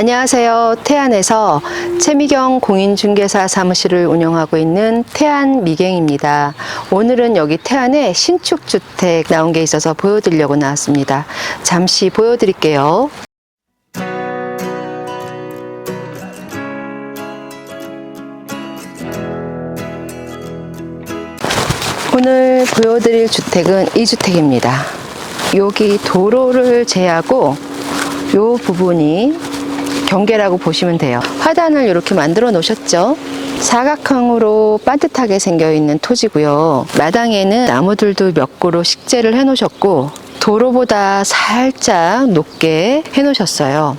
안녕하세요. 태안에서 최미경 공인중개사 사무실을 운영하고 있는 태안 미경입니다. 오늘은 여기 태안에 신축주택 나온 게 있어서 보여드리려고 나왔습니다. 잠시 보여드릴게요. 오늘 보여드릴 주택은 이 주택입니다. 여기 도로를 제하고 요 부분이 경계라고 보시면 돼요. 화단을 이렇게 만들어 놓으셨죠? 사각형으로 반듯하게 생겨 있는 토지고요. 마당에는 나무들도 몇 그루 식재를 해 놓으셨고 도로보다 살짝 높게 해 놓으셨어요.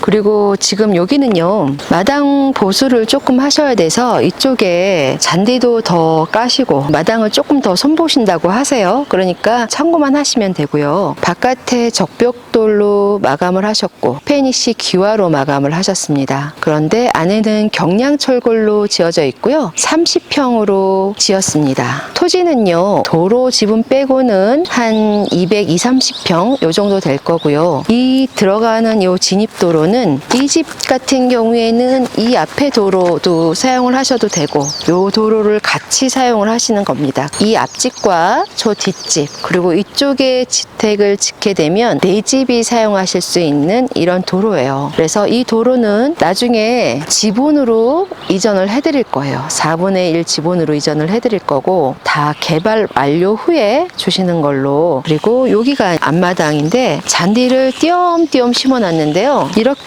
그리고 지금 여기는요 마당 보수를 조금 하셔야 돼서 이쪽에 잔디도 더 까시고 마당을 조금 더 손보신다고 하세요. 그러니까 참고만 하시면 되고요. 바깥에 적벽돌로 마감을 하셨고 페니시 기와로 마감을 하셨습니다. 그런데 안에는 경량철골로 지어져 있고요. 30평으로 지었습니다. 토지는요 도로 지분 빼고는 한 220, 30평 요 정도 될 거고요. 이 들어가는 요 진입도로는 이 집 같은 경우에는 이 앞에 도로도 사용을 하셔도 되고 요 도로를 같이 사용을 하시는 겁니다. 이 앞집과 저 뒷집 그리고 이쪽에 주택을 짓게 되면 네 집이 사용하실 수 있는 이런 도로예요. 그래서 이 도로는 나중에 지분으로 이전을 해드릴 거예요. 4분의 1 지분으로 이전을 해드릴 거고 다 개발 완료 후에 주시는 걸로 그리고 여기가 앞마당인데 잔디를 띄엄띄엄 심어놨는데요. 이렇게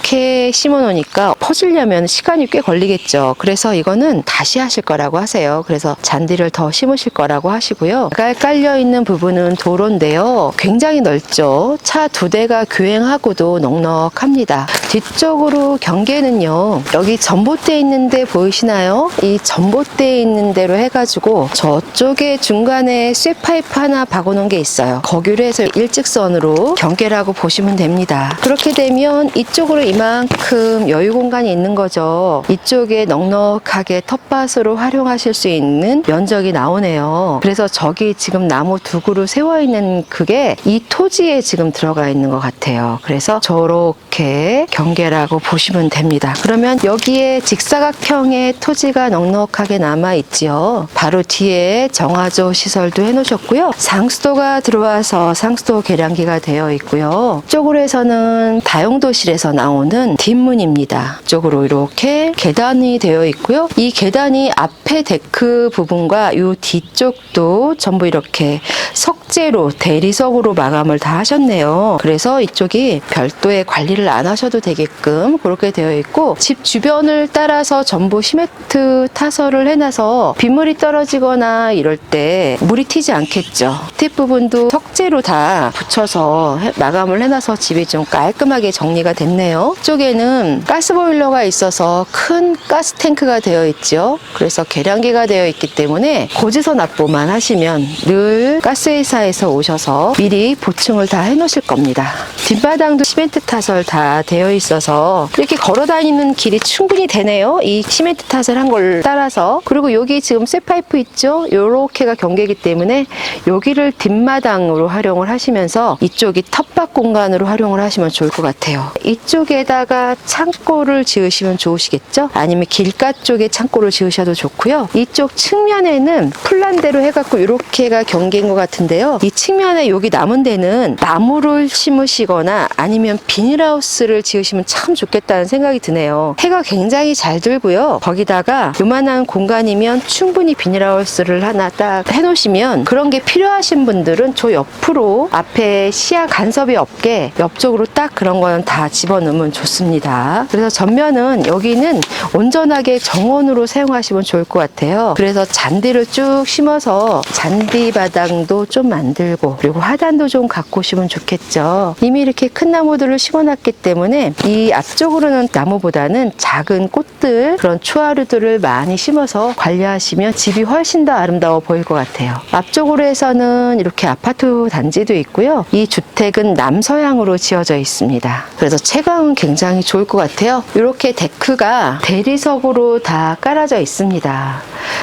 심어 놓으니까 퍼지려면 시간이 꽤 걸리겠죠. 그래서 이거는 다시 하실 거라고 하세요. 그래서 잔디를 더 심으실 거라고 하시고요. 깔 깔려 있는 부분은 도로인데요. 굉장히 넓죠. 차 두 대가 교행하고도 넉넉합니다. 뒤쪽으로 경계는요. 여기 전봇대 있는데 보이시나요? 이 전봇대 있는 대로 해가지고 저쪽에 중간에 쇠파이프 하나 박아놓은 게 있어요. 거기로 해서 일직선으로 경계라고 보시면 됩니다. 그렇게 되면 이쪽으로 이만큼 여유 공간이 있는 거죠. 이쪽에 넉넉하게 텃밭으로 활용하실 수 있는 면적이 나오네요. 그래서 저기 지금 나무 두 그루 세워 있는 그게 이 토지에 지금 들어가 있는 것 같아요. 그래서 저렇게 경계라고 보시면 됩니다. 그러면 여기에 직사각형의 토지가 넉넉하게 남아 있지요. 바로 뒤에 정화조 시설도 해놓으셨고요. 상수도가 들어와서 상수도 계량기가 되어 있고요. 이쪽으로 해서는 다용도실에서 나 오는 뒷문입니다. 이쪽으로 이렇게 계단이 되어 있고요. 이 계단이 앞에 데크 부분과 이 뒤쪽도 전부 이렇게 석 재로 대리석으로 마감을 다 하셨네요. 그래서 이쪽이 별도의 관리를 안 하셔도 되게끔 그렇게 되어 있고 집 주변을 따라서 전부 시멘트 타설을 해놔서 빗물이 떨어지거나 이럴 때 물이 튀지 않겠죠. 뒷 부분도 석재로 다 붙여서 해- 마감을 해놔서 집이 좀 깔끔하게 정리가 됐네요. 이쪽에는 가스보일러가 있어서 큰 가스 탱크가 되어 있죠. 그래서 계량기가 되어 있기 때문에 고지서 납부만 하시면 늘 가스회사 에서 오셔서 미리 보충을 다 해놓으실 겁니다. 뒷마당도 시멘트 타설 다 되어 있어서 이렇게 걸어 다니는 길이 충분히 되네요. 이 시멘트 타설 한 걸 따라서 그리고 여기 지금 쇠파이프 있죠? 요렇게가 경계이기 때문에 여기를 뒷마당으로 활용을 하시면서 이쪽이 텃밭 공간으로 활용을 하시면 좋을 것 같아요. 이쪽에다가 창고를 지으시면 좋으시겠죠? 아니면 길가 쪽에 창고를 지으셔도 좋고요. 이쪽 측면에는 플란대로 해갖고 이렇게가 경계인 것 같은데요. 이 측면에 여기 남은 데는 나무를 심으시거나 아니면 비닐하우스를 지으시면 참 좋겠다는 생각이 드네요. 해가 굉장히 잘 들고요. 거기다가 요만한 공간이면 충분히 비닐하우스를 하나 딱 해놓으시면 그런 게 필요하신 분들은 저 옆으로 앞에 시야 간섭이 없게 옆쪽으로 딱 그런 거는 다 집어넣으면 좋습니다. 그래서 전면은 여기는 온전하게 정원으로 사용하시면 좋을 것 같아요. 그래서 잔디를 쭉 심어서 잔디 바닥도 좀 만 들고 그리고 화단도 좀 갖고 오시면 좋겠죠. 이미 이렇게 큰 나무들을 심어놨기 때문에 이 앞쪽으로는 나무보다는 작은 꽃들 그런 추하루들을 많이 심어서 관리하시면 집이 훨씬 더 아름다워 보일 것 같아요. 앞쪽으로 해서는 이렇게 아파트 단지도 있고요. 이 주택은 남서향으로 지어져 있습니다. 그래서 채광은 굉장히 좋을 것 같아요. 이렇게 데크가 대리석으로 다 깔아져 있습니다.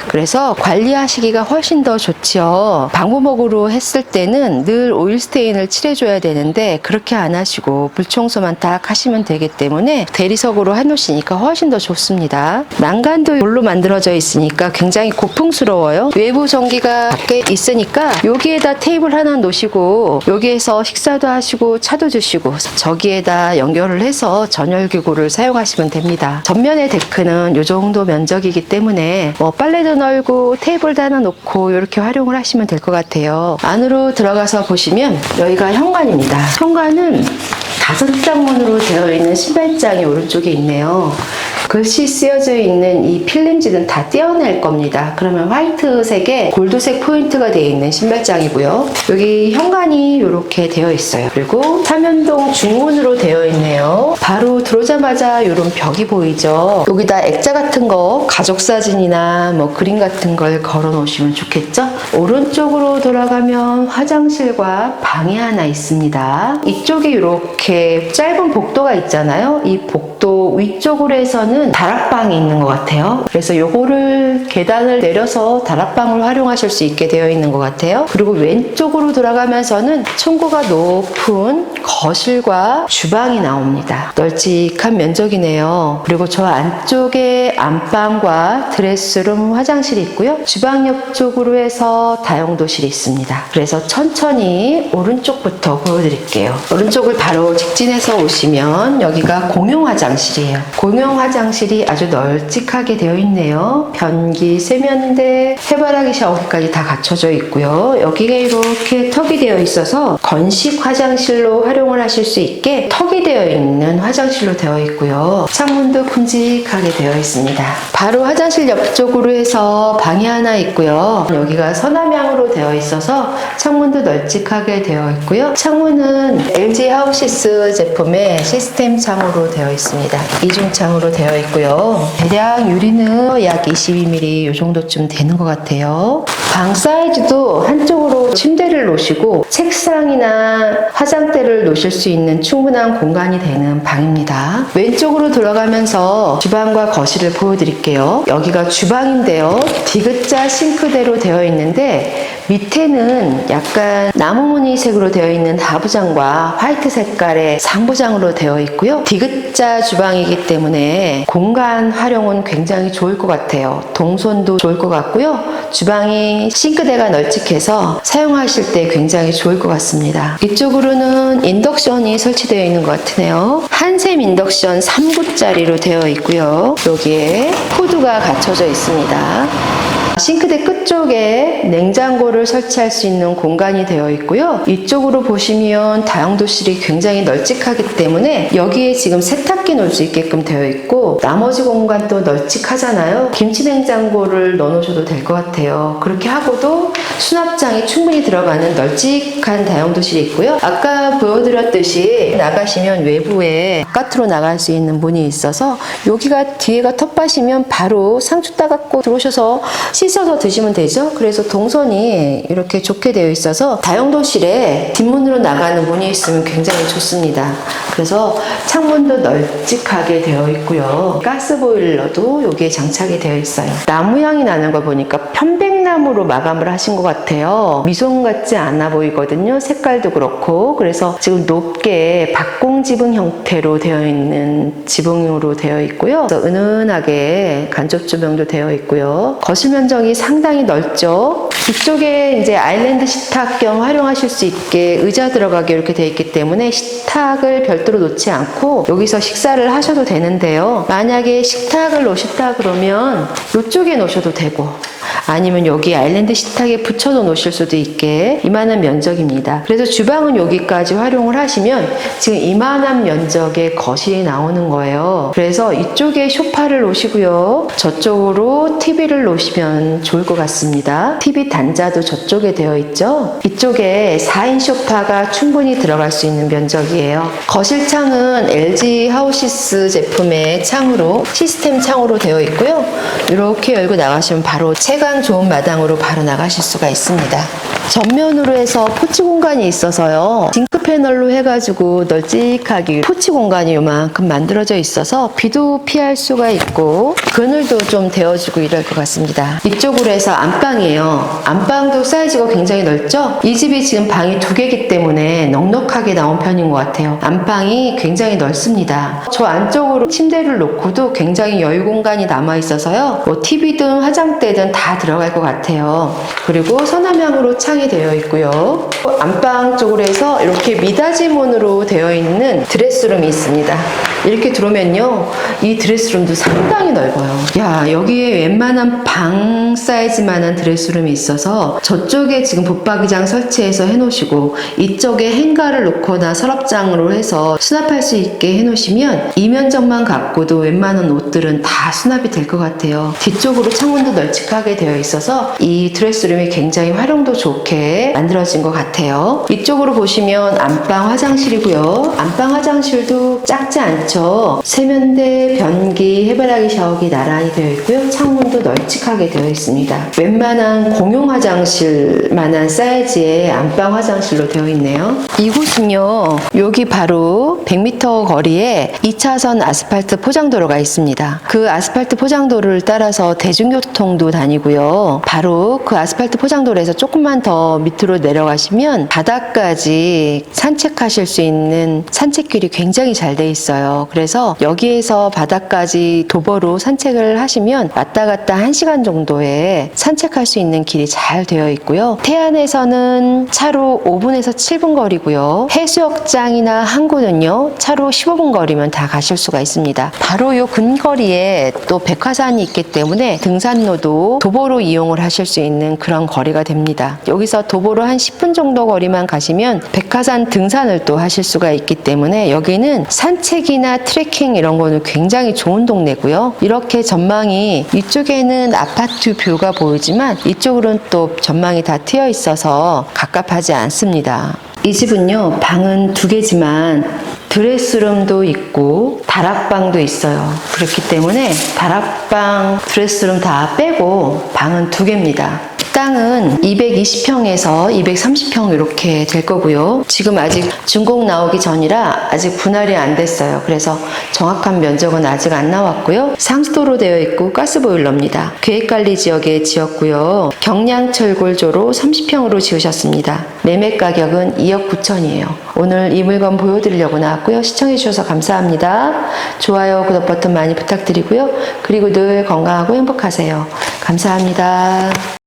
그래서 관리하시기가 훨씬 더 좋지요. 방부목으로 했을 때는 늘 오일 스테인을 칠해줘야 되는데 그렇게 안 하시고 물청소만 딱 하시면 되기 때문에 대리석으로 해놓으시니까 훨씬 더 좋습니다. 난간도 돌로 만들어져 있으니까 굉장히 고풍스러워요. 외부 전기가 밖에 있으니까 여기에다 테이블 하나 놓으시고 여기에서 식사도 하시고 차도 드시고 저기에다 연결을 해서 전열기구를 사용하시면 됩니다. 전면의 데크는 이 정도 면적이기 때문에 뭐 빨 래도 널고 테이블도 하나 놓고 이렇게 활용을 하시면 될 것 같아요. 안으로 들어가서 보시면 여기가 현관입니다. 현관은 다섯 장문으로 되어 있는 신발장이 오른쪽에 있네요. 글씨 쓰여져 있는 이 필름지는 다 떼어낼 겁니다. 그러면 화이트색에 골드색 포인트가 되어 있는 신발장이고요. 여기 현관이 이렇게 되어 있어요. 그리고 삼연동 중문으로 되어 있네요. 바로 들어오자마자 이런 벽이 보이죠. 여기다 액자 같은 거, 가족 사진이나 뭐 그림 같은 걸 걸어 놓으시면 좋겠죠. 오른쪽으로 돌아가면 화장실과 방이 하나 있습니다. 이쪽에 이렇게 짧은 복도가 있잖아요. 이 복도 위쪽으로 해서는 다락방이 있는 것 같아요. 그래서 요거를 계단을 내려서 다락방을 활용하실 수 있게 되어 있는 것 같아요. 그리고 왼쪽으로 돌아가면서는 층고가 높은 거실과 주방이 나옵니다. 널찍한 면적이네요. 그리고 저 안쪽에 안방과 드레스룸 화장실이 있고요. 주방 옆쪽으로 해서 다용도실이 있습니다. 그래서 천천히 오른쪽부터 보여드릴게요. 오른쪽을 바로 직진해서 오시면 여기가 공용 화장실이에요. 공용 화장 실이 아주 널찍하게 되어 있네요. 변기, 세면대, 해바라기 샤워기까지 다 갖춰져 있고요. 여기가 이렇게 턱이 되어 있어서 건식 화장실로 활용을 하실 수 있게 턱이 되어 있는 화장실로 되어 있고요. 창문도 큼직하게 되어 있습니다. 바로 화장실 옆쪽으로 해서 방이 하나 있고요. 여기가 서남향으로 되어 있어서 창문도 널찍하게 되어 있고요. 창문은 LG 하우시스 제품의 시스템 창으로 되어 있습니다. 이중 창으로 되어 있 고요. 대략 유리는 약 22mm 이 정도쯤 되는 것 같아요. 방 사이즈도 한쪽으로 침대를 놓으시고 책상이나 화장대를 놓으실 수 있는 충분한 공간이 되는 방입니다. 왼쪽으로 들어가면서 주방과 거실을 보여드릴게요. 여기가 주방인데요. 디귿자 싱크대로 되어 있는데 밑에는 약간 나무 무늬 색으로 되어 있는 하부장과 화이트 색깔의 상부장으로 되어 있고요. 디귿자 주방이기 때문에 공간 활용은 굉장히 좋을 것 같아요. 동선도 좋을 것 같고요. 주방이 싱크대가 널찍해서 사용하실 때 굉장히 좋을 것 같습니다. 이쪽으로는 인덕션이 설치되어 있는 것 같으네요. 한샘 인덕션 3구짜리로 되어 있고요. 여기에 코드가 갖춰져 있습니다. 싱크대 끝쪽에 냉장고를 설치할 수 있는 공간이 되어 있고요. 이쪽으로 보시면 다용도실이 굉장히 널찍하기 때문에 여기에 지금 세탁기 놓을 수 있게끔 되어 있고 나머지 공간도 널찍하잖아요. 김치 냉장고를 넣어놓으셔도 될 것 같아요. 그렇게 하고도 수납장이 충분히 들어가는 널찍한 다용도실이 있고요. 아까 보여드렸듯이 나가시면 외부에 바깥으로 나갈 수 있는 문이 있어서 여기가 뒤에가 텃밭이면 바로 상추 따갖고 들어오셔서 씻 어서 드시면 되죠. 그래서 동선이 이렇게 좋게 되어 있어서 다용도실에 뒷문으로 나가는 문이 있으면 굉장히 좋습니다. 그래서 창문도 널찍하게 되어 있고요. 가스보일러도 여기에 장착이 되어 있어요. 나무 향이 나는 거 보니까 편백나무로 마감을 하신 것 같아요. 미송 같지 않아 보이거든요. 색깔도 그렇고. 그래서 지금 높게 박공 지붕 형태로 되어 있는 지붕으로 되어 있고요. 은은하게 간접 조명도 되어 있고요. 거실 면 적이 상당히 넓죠. 이쪽에 이제 아일랜드 식탁 겸 활용하실 수 있게 의자 들어가게 이렇게 되어 있기 때문에 식탁을 별도로 놓지 않고 여기서 식사를 하셔도 되는데요. 만약에 식탁을 놓으셨다 그러면 이쪽에 놓으셔도 되고 아니면 여기 아일랜드 식탁에 붙여도 놓으실 수도 있게 이만한 면적입니다. 그래서 주방은 여기까지 활용을 하시면 지금 이만한 면적의 거실이 나오는 거예요. 그래서 이쪽에 소파를 놓으시고요. 저쪽으로 TV를 놓으시면 좋을 것 같습니다. TV 단자도 저쪽에 되어 있죠. 이쪽에 4인 소파가 충분히 들어갈 수 있는 면적이에요. 거실 창은 LG 하우시스 제품의 창으로 시스템 창으로 되어 있고요. 이렇게 열고 나가시면 바로 채광 좋은 마당으로 바로 나가실 수가 있습니다. 전면으로 해서 포치 공간이 있어서요. 징크 패널로 해가지고 널찍하게 포치 공간이 요만큼 만들어져 있어서 비도 피할 수가 있고 그늘도 좀 데워주고 이럴 것 같습니다. 이쪽으로 해서 안방이에요. 안방도 사이즈가 굉장히 넓죠? 이 집이 지금 방이 두 개이기 때문에 넉넉하게 나온 편인 것 같아요. 안방이 굉장히 넓습니다. 저 안쪽으로 침대를 놓고도 굉장히 여유 공간이 남아 있어서요. 뭐 TV든 화장대든 다 들어갈 것 같아요. 그리고 서남향으로 창이 되어 있고요. 안방 쪽으로 해서 이렇게 미닫이문으로 되어 있는 드레스룸이 있습니다. 이렇게 들어오면요. 이 드레스룸도 상당히 넓어요. 야, 여기에 웬만한 방 사이즈만한 드레스룸이 있어서 저쪽에 지금 붙박이장 설치해서 해놓으시고 이쪽에 행가를 놓거나 서랍장으로 해서 수납할 수 있게 해놓으시면 이면적만 갖고도 웬만한 옷들은 다 수납이 될 것 같아요. 뒤쪽으로 창문도 널찍하게 되어 있어서 이 드레스룸이 굉장히 활용도 좋게 만들어진 것 같아요. 이쪽으로 보시면 안방 화장실이고요. 안방 화장실도 작지 않죠. 세면대, 변기, 해바라기 샤워기 나란히 되어 있고요. 창문도 널찍하게 되어 있습니다. 웬만한 공용 화장실만한 사이즈의 안방 화장실로 되어 있네요. 이곳은요. 여기 바로 100m 거리에 2차선 아스팔트 포장도로가 있습니다. 그 아스팔트 포장도로를 따라서 대중교통도 다니고요. 바로 그 아스팔트 포장도로에서 조금만 더 밑으로 내려가시면 바다까지 산책하실 수 있는 산책길이 굉장히 잘 돼 있어요. 그래서 여기에서 바다까지 도보로 산책을 하시면 왔다 갔다 1시간 정도에 산책할 수 있는 길이 잘 되어 있고요. 태안에서는 차로 5분에서 7분 거리고요. 해수욕장이나 항구는요. 차로 15분 거리면 다 가실 수가 있습니다. 바로 요 근거리에 또 백화산이 있기 때문에 등산로도 도보로 이용을 하실 수 있는 그런 거리가 됩니다. 여기 서 도보로 한 10분 정도 거리만 가시면 백화산 등산을 또 하실 수가 있기 때문에 여기는 산책이나 트레킹 이런 거는 굉장히 좋은 동네고요. 이렇게 전망이 이쪽에는 아파트 뷰가 보이지만 이쪽으로는 또 전망이 다 트여 있어서 갑갑하지 않습니다. 이 집은요, 방은 두 개지만 드레스룸도 있고 다락방도 있어요. 그렇기 때문에 다락방, 드레스룸 다 빼고 방은 두 개입니다. 땅은 220평에서 230평 이렇게 될 거고요. 지금 아직 준공 나오기 전이라 아직 분할이 안 됐어요. 그래서 정확한 면적은 아직 안 나왔고요. 상수도로 되어 있고 가스보일러입니다. 계획관리 지역에 지었고요. 경량철골조로 30평으로 지으셨습니다. 매매 가격은 2억 9천이에요. 오늘 이 물건 보여드리려고 나왔고요. 시청해주셔서 감사합니다. 좋아요, 구독 버튼 많이 부탁드리고요. 그리고 늘 건강하고 행복하세요. 감사합니다.